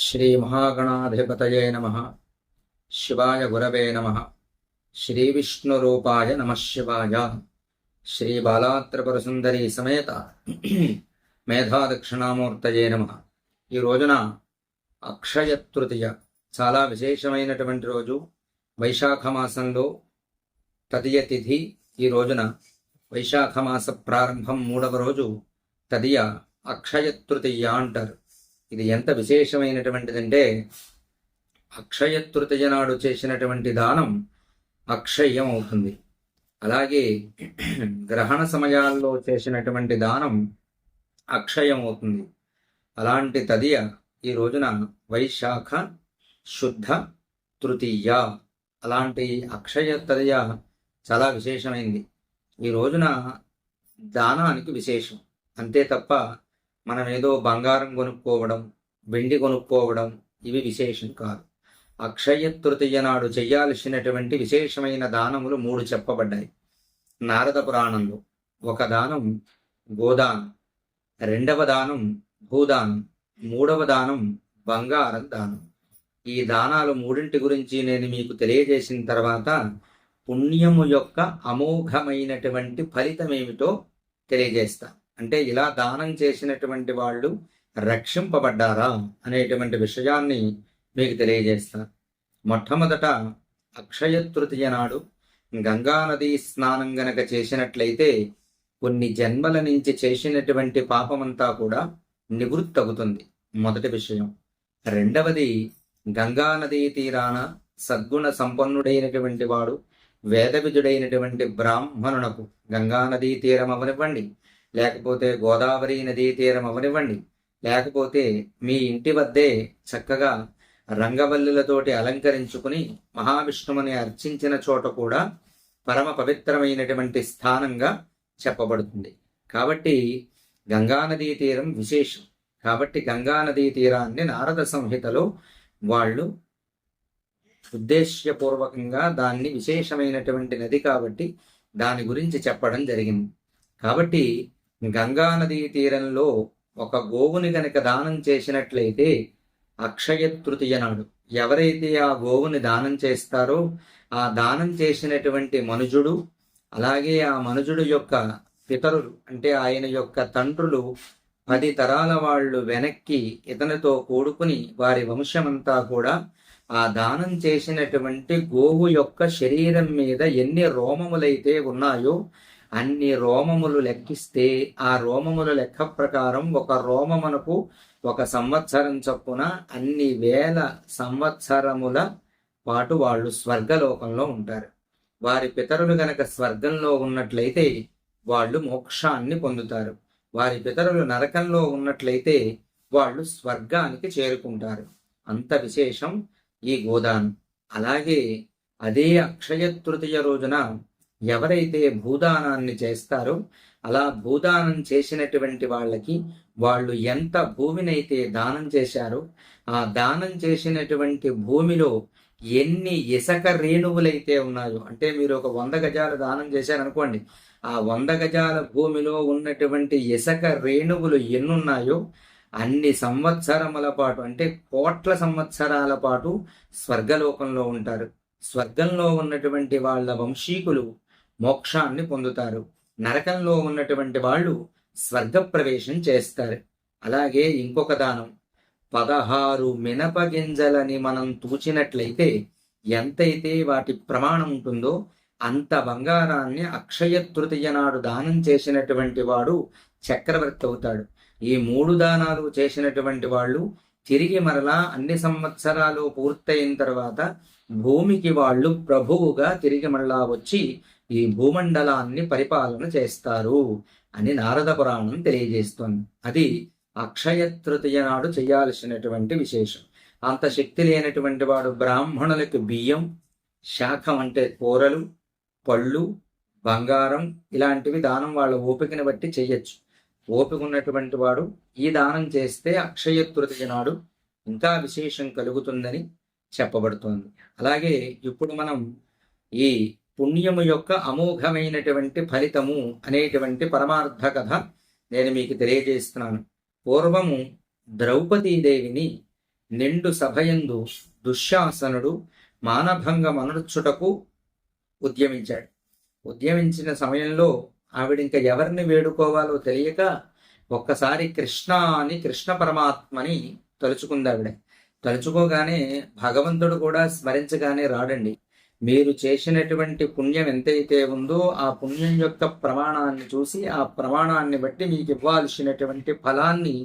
శ్రీమహాగణాధిపతయే నమ. శివాయ గురవే నమ. శ్రీవిష్ణురూపాయ నమ శివాయ. శ్రీ బాలాత్రిపురసుందరి సమేత మేధాదక్షిణామూర్తయే నమ. ఈ రోజున అక్షయ తృతీయ చాలా విశేషమైనటువంటి రోజు. వైశాఖ మాసంలో తదియ తిథి ఈ రోజున. వైశాఖ మాస ప్రారంభం మూడవ రోజు తదియ అక్షయ తృతీయ అంటారు. ఇది ఎంత విశేషమైనటువంటిదంటే అక్షయ తృతీయ నాడు చేసినటువంటి దానం అక్షయం అవుతుంది అలాగే గ్రహణ సమయాల్లో చేసినటువంటి దానం అక్షయం అవుతుంది అలాంటి తదియ ఈ రోజున వైశాఖ శుద్ధ తృతీయ అలాంటి అక్షయ తదియ చాలా విశేషమైంది. ఈ రోజున దానానికి విశేషం. అంతే తప్ప మనం ఏదో బంగారం కొనుక్కోవడం వెండి కొనుక్కోవడం ఇవి విశేషం కాదు. అక్షయ తృతీయ నాడు చేయాల్సినటువంటి విశేషమైన దానములు మూడు చెప్పబడ్డాయి. నారద పురాణంలో ఒక దానం గోదానం రెండవ దానం భూదానం మూడవ దానం బంగారం దానం. ఈ దానాలు మూడింటి గురించి నేను మీకు తెలియజేసిన తర్వాత పుణ్యము యొక్క అమోఘమైనటువంటి ఫలితం ఏమిటో తెలియజేస్తాను అంటే ఇలా దానం చేసినటువంటి వాళ్ళు రక్షింపబడ్డారా అనేటువంటి విషయాన్ని మీకు తెలియజేస్తారు మొట్టమొదట అక్షయ తృతీయ నాడు గంగానదీ స్నానం గనక చేసినట్లయితే కొన్ని జన్మల నుంచి చేసినటువంటి పాపమంతా కూడా నివృత్తి అవుతుంది మొదటి విషయం. రెండవది గంగానదీ తీరాన సద్గుణ సంపన్నుడైనటువంటి వాడు వేదవిజుడైనటువంటి బ్రాహ్మణునకు గంగానదీ తీరం అవనివ్వండి. లేకపోతే గోదావరి నదీ తీరం అవనివ్వండి లేకపోతే మీ ఇంటి వద్దే చక్కగా రంగవల్లులతోటి అలంకరించుకుని మహావిష్ణువుని అర్చించిన చోట కూడా పరమ పవిత్రమైనటువంటి స్థానంగా చెప్పబడుతుంది. కాబట్టి గంగానదీ తీరం విశేషం. కాబట్టి గంగానదీ తీరాన్ని నారద సంహితలో వాళ్ళు ఉద్దేశ్యపూర్వకంగా దాన్ని విశేషమైనటువంటి నది కాబట్టి దాని గురించి చెప్పడం జరిగింది. కాబట్టి గంగా నదీ తీరంలో ఒక గోవుని గనక దానం చేసినట్లయితే అక్షయ తృతీయ నాడు. ఎవరైతే ఆ గోవుని దానం చేస్తారో ఆ దానం చేసినటువంటి మనుజుడు అలాగే ఆ మనుజుడు యొక్క పితరులు అంటే ఆయన యొక్క తండ్రులు పది తరాల వాళ్ళు వెనక్కి ఇతనితో కూడుకుని వారి వంశమంతా కూడా ఆ దానం చేసినటువంటి గోవు యొక్క శరీరం మీద ఎన్ని రోమములైతే ఉన్నాయో అన్ని రోమములు లెక్కిస్తే ఆ రోమముల లెక్క ప్రకారం ఒక రోమమునకు ఒక సంవత్సరం చొప్పున అన్ని వేల సంవత్సరముల పాటు వాళ్ళు స్వర్గలోకంలో ఉంటారు. వారి పితరులు గనక స్వర్గంలో ఉన్నట్లయితే వాళ్ళు మోక్షాన్ని పొందుతారు. వారి పితరులు నరకంలో ఉన్నట్లయితే వాళ్ళు స్వర్గానికి చేరుకుంటారు. అంత విశేషం ఈ గోదానం. అలాగే అదే అక్షయ తృతీయ రోజున ఎవరైతే భూదానాన్ని చేస్తారో అలా భూదానం చేసినటువంటి వాళ్ళకి వాళ్ళు ఎంత భూమినైతే దానం చేశారో ఆ దానం చేసినటువంటి భూమిలో ఎన్ని ఇసక రేణువులైతే ఉన్నాయో అంటే మీరు ఒక వంద గజాలు దానం చేశారనుకోండి ఆ వంద గజాల భూమిలో ఉన్నటువంటి ఇసక రేణువులు ఎన్నున్నాయో అన్ని సంవత్సరముల పాటు అంటే కోట్ల సంవత్సరాల పాటు స్వర్గలోకంలో ఉంటారు. స్వర్గంలో ఉన్నటువంటి వాళ్ళ వంశీకులు మోక్షాన్ని పొందుతారు. నరకంలో ఉన్నటువంటి వాళ్ళు స్వర్గప్రవేశం చేస్తారు. అలాగే ఇంకొక దానం. పదహారు మినప గింజలని మనం తూచినట్లయితే ఎంతైతే వాటి ప్రమాణం ఉంటుందో అంత బంగారాన్ని అక్షయ తృతీయ నాడు దానం చేసినటువంటి వాడు చక్రవర్తి అవుతాడు. ఈ మూడు దానాలు చేసినటువంటి వాళ్ళు తిరిగి మరలా అన్ని సంవత్సరాలు పూర్తయిన తర్వాత భూమికి వాళ్ళు ప్రభువుగా తిరిగి మరలా వచ్చి ఈ భూమండలాన్ని పరిపాలన చేస్తారు అని నారద పురాణం తెలియజేస్తుంది. అది అక్షయ తృతీయ నాడు చేయాల్సినటువంటి విశేషం. అంత శక్తి లేనటువంటి వాడు బ్రాహ్మణులకు బియ్యం శాఖం అంటే కూరలు పళ్ళు బంగారం ఇలాంటివి దానం వాళ్ళ ఓపికని బట్టి చేయొచ్చు. ఓపిక ఉన్నటువంటి వాడు ఈ దానం చేస్తే అక్షయ తృతీయ నాడు ఇంకా విశేషం కలుగుతుందని చెప్పబడుతోంది. అలాగే ఇప్పుడు మనం ఈ పుణ్యము యొక్క అమోఘమైనటువంటి ఫలితము అనేటువంటి పరమార్థ కథ నేను మీకు తెలియజేస్తున్నాను. పూర్వము ద్రౌపదీదేవిని నిండు సభయందు దుశ్శాసనుడు మానభంగం అనర్చుటకు ఉద్యమించాడు. ఉద్యమించిన సమయంలో ఆవిడ ఇంకా ఎవరిని వేడుకోవాలో తెలియక ఒక్కసారి కృష్ణ అని కృష్ణ పరమాత్మని తలుచుకుంది ఆవిడ. తలుచుకోగానే భగవంతుడు కూడా స్మరించగానే రాడండి. మీరు చేసినటువంటి పుణ్యం ఎంతైతే ఉందో ఆ పుణ్యం యొక్క ప్రమాణాన్ని చూసి ఆ ప్రమాణాన్ని బట్టి మీకు ఇవ్వాల్సినటువంటి ఫలాన్ని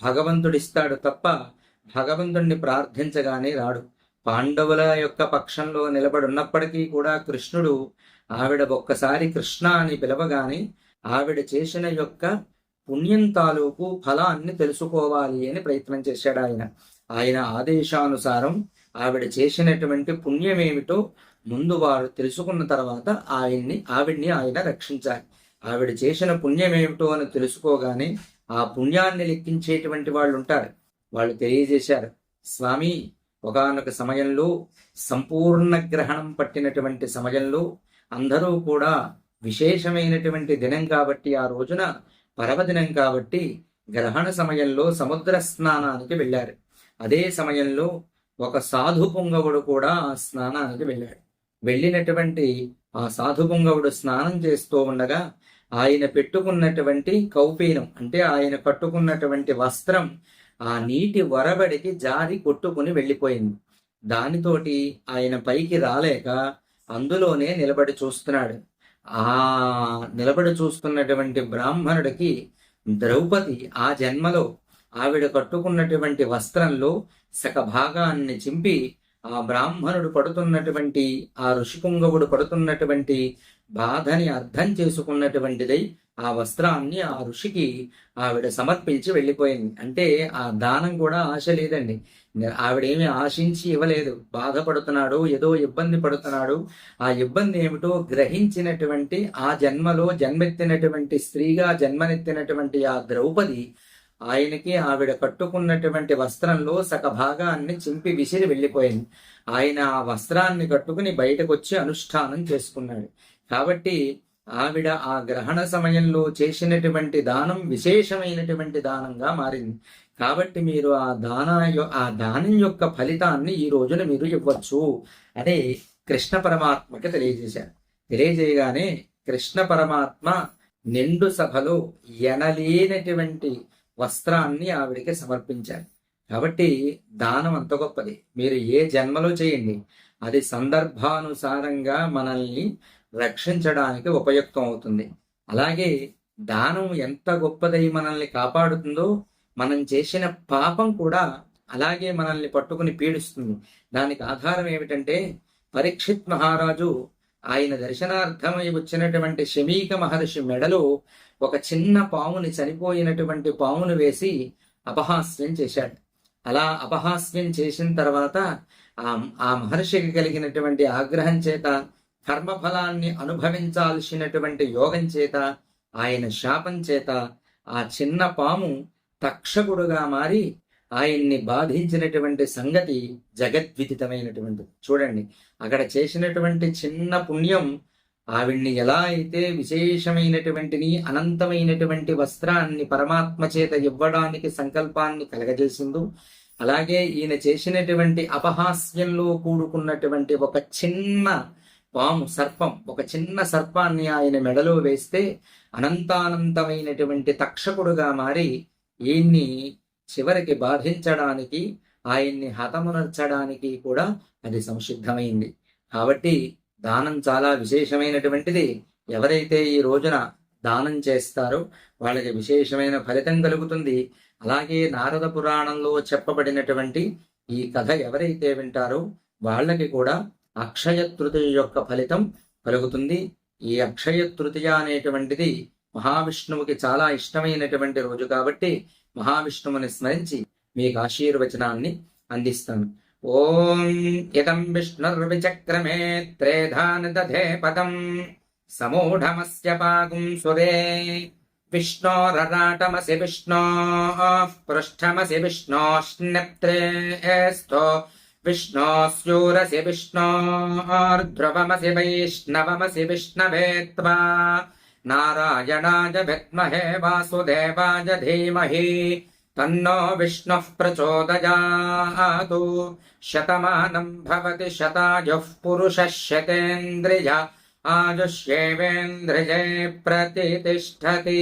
భగవంతుడిస్తాడు తప్ప భగవంతుణ్ణి ప్రార్థించగానే రాడు. పాండవుల యొక్క పక్షంలో నిలబడి ఉన్నప్పటికీ కూడా కృష్ణుడు ఆవిడ ఒక్కసారి కృష్ణ అని పిలవగానే ఆవిడ చేసిన యొక్క పుణ్యం తాలూకు ఫలాన్ని తెలుసుకోవాలి అని ప్రయత్నం చేశాడు ఆయన. ఆయన ఆదేశానుసారం ఆవిడ చేసినటువంటి పుణ్యమేమిటో ముందు వారు తెలుసుకున్న తర్వాత ఆయన్ని ఆవిడ్ని ఆయన రక్షించాలి. ఆవిడ చేసిన పుణ్యమేమిటో అని తెలుసుకోగానే ఆ పుణ్యాన్ని లెక్కించేటువంటి వాళ్ళు ఉంటారు వాళ్ళు తెలియజేశారు స్వామి ఒకనొక సమయంలో సంపూర్ణ గ్రహణం పట్టినటువంటి సమయంలో అందరూ కూడా విశేషమైనటువంటి దినం కాబట్టి ఆ రోజున పర్వదినం కాబట్టి గ్రహణ సమయంలో సముద్ర స్నానానికి వెళ్ళారు. అదే సమయంలో ఒక సాధు పొంగవుడు కూడా ఆ స్నానానికి వెళ్ళాడు. వెళ్ళినటువంటి ఆ సాధుపుంగవుడు స్నానం చేస్తూ ఉండగా ఆయన పెట్టుకున్నటువంటి కౌపీనం అంటే ఆయన కట్టుకున్నటువంటి వస్త్రం ఆ నీటి వరబడికి జారి కొట్టుకుని వెళ్ళిపోయింది. దానితోటి ఆయన పైకి రాలేక అందులోనే నిలబడి చూస్తున్నాడు. ఆ నిలబడి చూస్తున్నటువంటి బ్రాహ్మణుడికి ద్రౌపది ఆ జన్మలో ఆవిడ కట్టుకున్నటువంటి వస్త్రంలో సక భాగాన్ని చింపి ఆ బ్రాహ్మణుడు పడుతున్నటువంటి ఆ ఋషిపుంగవుడు పడుతున్నటువంటి బాధని అర్థం చేసుకున్నటువంటిదై ఆ వస్త్రాన్ని ఆ ఋషికి ఆవిడ సమర్పించి వెళ్ళిపోయింది. అంటే ఆ దానం కూడా ఆశ లేదండి. ఆవిడేమి ఆశించి ఇవ్వలేదు. బాధపడుతున్నాడు ఏదో ఇబ్బంది పడుతున్నాడు. ఆ ఇబ్బంది ఏమిటో గ్రహించినటువంటి ఆ జన్మలో జన్మెత్తినటువంటి స్త్రీగా జన్మనెత్తినటువంటి ఆ ద్రౌపది ఆయనకి ఆవిడ కట్టుకున్నటువంటి వస్త్రంలో సగ భాగాన్ని చింపి విసిరి వెళ్ళిపోయింది. ఆయన ఆ వస్త్రాన్ని కట్టుకుని బయటకు వచ్చి అనుష్ఠానం చేసుకున్నాడు. కాబట్టి ఆవిడ ఆ గ్రహణ సమయంలో చేసినటువంటి దానం విశేషమైనటువంటి దానంగా మారింది. కాబట్టి మీరు ఆ దాన ఆ దానం యొక్క ఫలితాన్ని ఈ రోజున మీరు ఇవ్వచ్చు అని కృష్ణ పరమాత్మకి తెలియజేశారు. తెలియజేయగానే కృష్ణ పరమాత్మ నిండు సభలో ఎనలేనటువంటి వస్త్రాన్ని ఆవిడికి సమర్పించారు. కాబట్టి దానం అంత గొప్పది. మీరు ఏ జన్మలో చేయండి అది సందర్భానుసారంగా మనల్ని రక్షించడానికి ఉపయుక్తం అవుతుంది. అలాగే దానం ఎంత గొప్పదై మనల్ని కాపాడుతుందో మనం చేసిన పాపం కూడా అలాగే మనల్ని పట్టుకుని పీడిస్తుంది. దానికి ఆధారం ఏమిటంటే పరీక్షిత్ మహారాజు ఆయన దర్శనార్థమై వచ్చినటువంటి శమీక మహర్షి మెడలో ఒక చిన్న పాముని చనిపోయినటువంటి పామును వేసి అపహాస్యం చేశాడు. అలా అపహాస్యం చేసిన తర్వాత ఆ ఆ మహర్షికి కలిగినటువంటి ఆగ్రహం చేత కర్మఫలాన్ని అనుభవించాల్సినటువంటి యోగం చేత ఆయన శాపం చేత ఆ చిన్న పాము తక్షకుడుగా మారి ఆయన్ని బాధించినటువంటి సంగతి జగద్విదితమైనటువంటి చూడండి అక్కడ చేసినటువంటి చిన్న పుణ్యం ఆవిడ్ని ఎలా అయితే విశేషమైనటువంటిని అనంతమైనటువంటి వస్త్రాన్ని పరమాత్మ చేత ఇవ్వడానికి సంకల్పాన్ని కలగజేసిందో అలాగే ఈయన చేసినటువంటి అపహాస్యంలో కూడుకున్నటువంటి ఒక చిన్న పాము సర్పం ఒక చిన్న సర్పాన్ని ఆయన మెడలో వేస్తే అనంతానంతమైనటువంటి తక్షకుడుగా మారి ఈయన్ని చివరికి బాధించడానికి ఆయన్ని హతమునర్చడానికి కూడా అది సంసిద్ధమైంది. కాబట్టి దానం చాలా విశేషమైనటువంటిది. ఎవరైతే ఈ రోజున దానం చేస్తారో వాళ్ళకి విశేషమైన ఫలితం కలుగుతుంది. అలాగే నారద పురాణంలో చెప్పబడినటువంటి ఈ కథ ఎవరైతే వింటారో వాళ్ళకి కూడా అక్షయ తృతీయ యొక్క ఫలితం కలుగుతుంది. ఈ అక్షయ తృతీయ అనేటువంటిది మహావిష్ణువుకి చాలా ఇష్టమైనటువంటి రోజు కాబట్టి మహావిష్ణువుని స్మరించి మీకు ఆశీర్వచనాన్ని అందిస్తాను. ओम इदम विष्णुर्विचक्रमे त्रेधान दधे पदम समूढमस्य पागुम् सुरे विष्णोरराटमसि विष्णो पृष्ठमसि विष्णोश्नेत्रे स्तो। विष्णोस्यूरसि विष्णोर्ध्रुवमसि वैष्णवमसि विष्णवे त्वा। नारायणाय विद्महे वासुदेवाय धीमहि। తన్నో విష్ణుః ప్రచోదయాతు. శతమానం భవతి శతాయుః పురుషः శతేంద్రియ ఆయుష్యేవేంద్రియే ప్రతిష్టతి.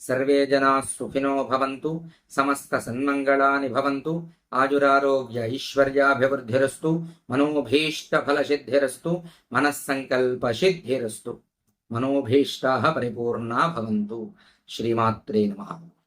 సర్వే జనా సుఖినో భవంతు సమస్త సన్మంగళాని భవంతు ఆయురారోగ్య ఐశ్వర్యాభివృద్ధిరస్తు మనోభీష్ట ఫలసిద్ధిరస్తు మనస్సంకల్ప సిద్ధిరస్తు. మనోభీష్టా పరిపూర్ణా భవంతు. శ్రీమాత్రే నమః.